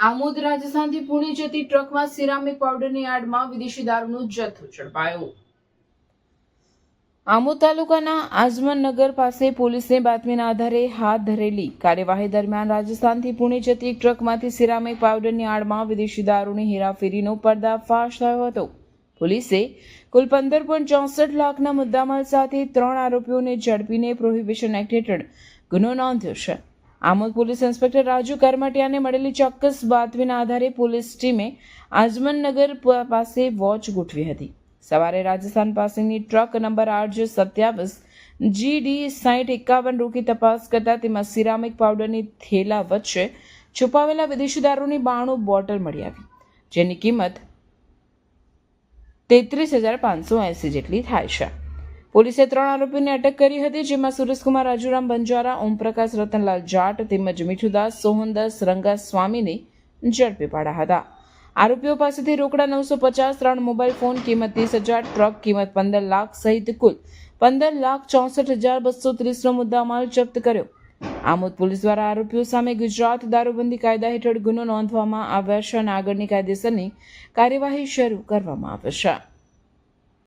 આમોદ રાજસ્થાનથી પુણે જતી ટ્રકમાં સિરામિક પાવડરની આડમાં વિદેશી દારૂનો જથ્થો ઝડપાયો. આમોદ તાલુકાના આઝમનગર પાસે પોલીસને બાતમીના આધારે હાથ ધરેલી કાર્યવાહી દરમિયાન રાજસ્થાનથી પુણે જતી ટ્રકમાંથી સિરામિક પાવડરની આડમાં વિદેશી દારૂની હેરાફેરીનો પર્દાફાશ થયો હતો. પોલીસે કુલ પંદર પોઈન્ટ ચોસઠ લાખના મુદ્દામાલ સાથે ત્રણ આરોપીઓને ઝડપીને પ્રોહિબિશન એક્ટ હેઠળ ગુનો નોંધ્યો છે. આમોદ પોલીસ ઇન્સ્પેક્ટર રાજુ કરમટિયાને મળેલી ચોક્કસ બાતમીના આધારે પોલીસ ટીમે આજમનનગર પાસે વોચ ગોઠવી હતી. સવારે રાજસ્થાન પાસેની ટ્રક નંબર આઠ સત્યાવીસ જીડી સાઠ એકાવન રોકી તપાસ કરતા તેમાં સિરામિક પાવડરની થેલા વચ્ચે છુપાવેલા વિદેશી દારૂની બાણું બોટલ મળી આવી, જેની કિંમત તેત્રીસ હજાર પાંચસો એંસી જેટલી થાય છે. પોલીસે ત્રણ આરોપીને અટક કરી હતી, જેમાં સુરેશકુમાર રાજુરામ બંજારા ઓમપ્રકાશ રતનલાલ જાટ તેમજ મીઠુદાસ સોહનદાસ રંગા સ્વામીને ઝડપી પાડ્યા હતા. આરોપીઓ પાસેથી રોકડા નવસો પચાસ, ત્રણ મોબાઈલ ફોન, કિંમત ત્રીસ હજાર, ટ્રક કિંમત પંદર લાખ સહિત કુલ પંદર લાખ ચોસઠ હજાર બસો ત્રીસનો મુદ્દામાલ જપ્ત કર્યો. આમોદ પોલીસ દ્વારા આરોપીઓ સામે ગુજરાત દારૂબંધી કાયદા હેઠળ ગુનો નોંધવામાં આવ્યા છે અને આગળની કાયદેસરની કાર્યવાહી શરૂ કરવામાં આવે છે.